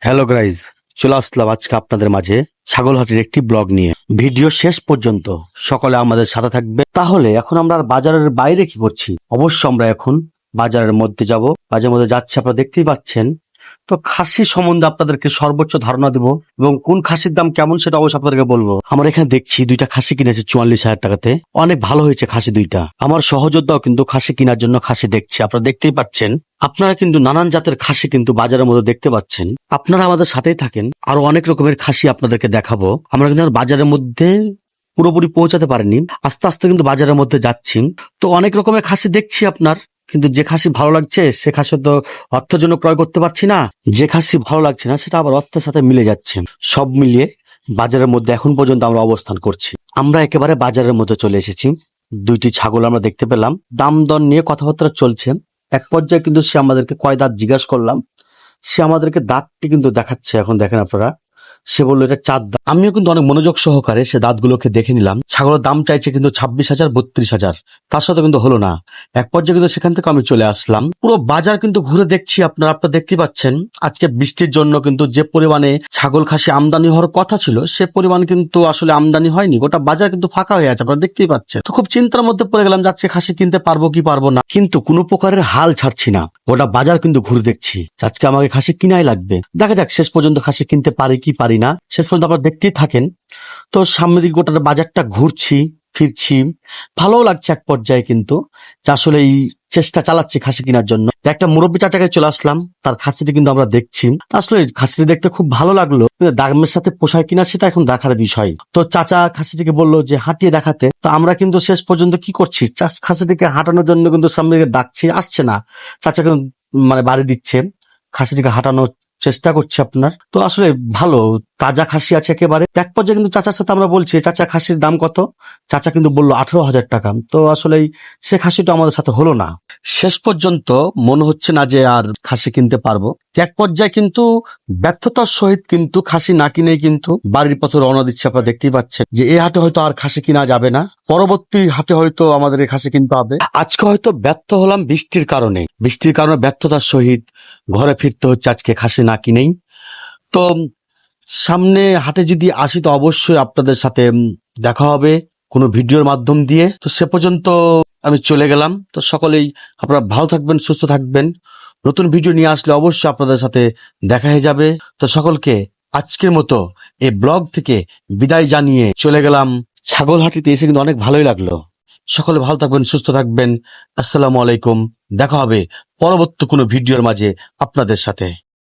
Hello guys চলে আসলাম আজকে আপনাদের মাঝে ছাগলহাটির একটি ব্লগ নিয়ে। ভিডিও শেষ পর্যন্ত সকলে আমাদের সাথে থাকবে। তাহলে এখন আমরা আর বাজারের বাইরে কি করছি? অবশ্য আমরা এখন বাজারের মধ্যে যাব। বাজারের মধ্যে যাচ্ছে, আপনারা দেখতেই পাচ্ছেন তো খাসি সম্বন্ধে আপনাদেরকে সর্বোচ্চ ধারণা দেব এবং কোন খাসির দাম কেমন সেটা অবশ্যই আপনাদেরকে বলব। আমরা এখানে দেখছি দুইটা খাসি কিনেছে চুয়াল্লিশ হাজার টাকাতে। অনেক ভালো হয়েছে খাসি দুইটা। আমার সহযোদ্ধাও কিন্তু খাসি কেনার জন্য খাসি দেখছে। আপনারা দেখতেই পাচ্ছেন। আপনারা কিন্তু নানান জাতের খাসি কিন্তু বাজারের মধ্যে দেখতে পাচ্ছেন। আপনারা আমাদের সাথেই থাকেন। আরও অনেক রকমের খাসি আপনাদেরকে দেখাবো। আমরা কিন্তু বাজারের মধ্যে পুরোপুরি পৌঁছাতে পারিনি। আস্তে আস্তে কিন্তু বাজারের মধ্যে যাচ্ছি। তো অনেক রকমের খাসি দেখছি আপনার। কিন্তু যে খাসি ভালো লাগছে, সে খাসি তো অর্থের জন্য ক্রয় করতে পারছি না। যে খাসি ভালো লাগছে না, সেটা আবার অর্থের সাথে মিলে যাচ্ছে। সব মিলিয়ে বাজারের মধ্যে এখন পর্যন্ত আমরা অবস্থান করছি। আমরা একেবারে বাজারের মধ্যে চলে এসেছি। দুইটি ছাগল আমরা দেখতে পেলাম। দাম দর নিয়ে কথাবার্তা চলছে। এক পর্যায়ে কিন্তু সে আমাদেরকে কয় দাঁত জিজ্ঞাসা করলাম। সে আমাদেরকে দাঁতটি কিন্তু দেখাচ্ছে। এখন দেখেন আপনারা। সে বলল, এটা চার দাঁত। আমিও কিন্তু অনেক মনোযোগ সহকারে সে দাঁতগুলোকে দেখে নিলাম। ছাগলের দাম চাইছে কিন্তু ছাব্বিশ হাজার, বত্রিশ হাজার। তার সাথে কিন্তু হলো না। এক পর্যায়ে কিন্তু সেখান থেকে আমি চলে আসলাম। পুরো বাজার কিন্তু ঘুরে দেখছি, আপনারা আপনারা দেখতে পাচ্ছেন। আজকে বৃষ্টির জন্য কিন্তু যে পরিমাণে ছাগল খাসি আমদানি হওয়ার কথা ছিল, সে পরিমাণ কিন্তু আসলে আমদানি হয়নি। গোটা বাজার কিন্তু ফাঁকা হয়ে আছে, আপনারা দেখতেই পাচ্ছেন। তো খুব চিন্তার মধ্যে পড়ে গেলাম যাচ্ছে খাসি কিনতে পারব কি পারব না। কিন্তু কোনো প্রকারের হাল ছাড়ছি না। গোটা বাজার কিন্তু ঘুরে দেখছি আজকে আমাকে খাসি কিনাই লাগবে। দেখা যাক, শেষ পর্যন্ত খাসি কিনতে পারি কি পারি না। শেষ পর্যন্ত আপনারা দেখতেই থাকেন। তো সামনের দিকে গোটা বাজারটা ঘুরছি, ফিরছি। ভালোও লাগছে এক পর্যায়ে কিন্তু, যে আসলে এই চেষ্টা চালাচ্ছি খাসি কেনার জন্য। একটা মুরব্বী চাচাকে চলে আসলাম, তার খাসিটি কিন্তু আমরা দেখছি। আসলে খাসিটি দেখতে খুব ভালো লাগল দামের সাথে পোষায় কিনা সেটা এখন দেখার বিষয়। তো চাচা খাসিটিকে বলল যে, হাঁটিয়ে দেখাতে। তো আমরা কিন্তু শেষ পর্যন্ত কি করছি? চাষ খাসিটিকে হাঁটানোর জন্য কিন্তু সামনে দিকে ডাকছি, আসছে না। চাচা কিন্তু মানে বাড়ি দিচ্ছে, খাসিটিকে হাঁটানোর চেষ্টা করছে আপনার। তো আসলে ভালো তাজা খাসি আছে একেবারে। এক পর্যায়ে কিন্তু চাচার সাথে আমরা বলছি, চাচা, খাসির দাম কত? চাচা কিন্তু বলল, আঠারো হাজার টাকা। তো আসলে সে খাসিটা আমাদের সাথে হলো না। শেষ পর্যন্ত মনে হচ্ছে না যে আর খাসি কিনতে পারব। এক পর্যায়ে কিন্তু ব্যর্থতার সহিত কিন্তু খাসি না কিনে কিন্তু বাড়ির পথে রওনা দিচ্ছে আপনারা দেখতেই পাচ্ছেন যে এই হাটে হয়তো আর খাসি কিনা যাবে না। পরবর্তী হাটে হয়তো আমাদের এই খাসি কিনতে হবে। আজকে হয়তো ব্যর্থ হলাম বৃষ্টির কারণে। বৃষ্টির কারণে ব্যর্থতার সহিত ঘরে ফিরতে হচ্ছে আজকে খাসি না কিনেই। তো সামনে হাটে যদি আসি, তো অবশ্যই আপনাদের সাথে দেখা হবে কোনো ভিডিওর মাধ্যম দিয়ে। তো সে পর্যন্ত আমি চলে গেলাম। তো সকলেই আপনারা ভালো থাকবেন, সুস্থ থাকবেন। নতুন ভিডিও নিয়ে আসলে অবশ্যই আপনাদের সাথে দেখা হয়ে যাবে। তো সকলকে আজকের মতো এই ব্লগ থেকে বিদায় জানিয়ে চলে গেলাম। ছাগলহাটিতে এসে কিন্তু অনেক ভালোই লাগল। সকলে ভালো থাকবেন, সুস্থ থাকবেন। আসসালামু আলাইকুম। দেখা হবে পরবর্তী কোনো ভিডিওর মাঝে আপনাদের সাথে।